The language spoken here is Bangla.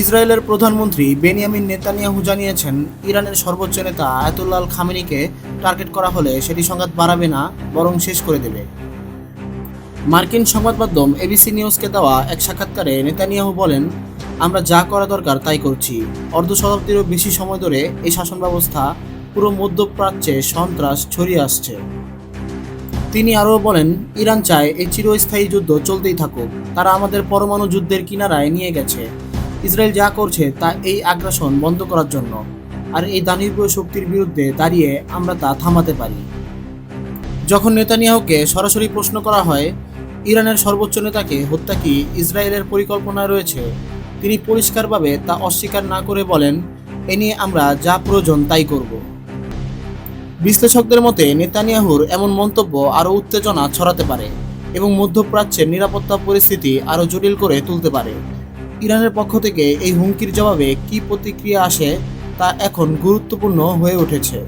ইসরায়েলের প্রধানমন্ত্রী বেনিয়ামিন নেতানিয়াহু জানিয়েছেন, ইরানের সর্বোচ্চ নেতা আয়াতুল্লাহ আল খামেনিকে টার্গেট করা হলে সেটি সংঘাত বাড়াবে না, বরং শেষ করে দেবে। মার্কিন সংবাদ মাধ্যম এবিসি নিউজকে দেওয়া এক সাক্ষাৎকারে নেতানিয়াহু বলেন, আমরা যা করা দরকার তাই করছি। অর্ধ শতাব্দীরও বেশি সময় ধরে এই শাসন ব্যবস্থা পুরো মধ্যপ্রাচ্যে সন্ত্রাস ছড়িয়ে আসছে। তিনি আরও বলেন, ইরান চায় এই চিরস্থায়ী যুদ্ধ চলতেই থাকুক। তারা আমাদের পরমাণু যুদ্ধের কিনারায় নিয়ে গেছে। ইসরায়েল যা করছে তা এই আগ্রাসন বন্ধ করার জন্য, আর এই দানবীয় শক্তির বিরুদ্ধে দাঁড়িয়ে আমরা তা থামাতে পারি। যখন নেতানিয়াহুকে সরাসরি প্রশ্ন করা হয়, ইরানের সর্বোচ্চ নেতাকে হত্যা কি ইসরায়েলের পরিকল্পনা রয়েছে, তিনি পরিষ্কারভাবে তা অস্বীকার না করে বলেন, এ নিয়ে আমরা যা প্রয়োজন তাই করব। বিশ্লেষকদের মতে, নেতানিয়াহুর এমন মন্তব্য আরও উত্তেজনা ছড়াতে পারে এবং মধ্যপ্রাচ্যের নিরাপত্তা পরিস্থিতি আরও জটিল করে তুলতে পারে। ইরানের পক্ষ থেকে এই হুমকির জবাবে কী প্রতিক্রিয়া আসে তা এখন গুরুত্বপূর্ণ হয়ে উঠেছে।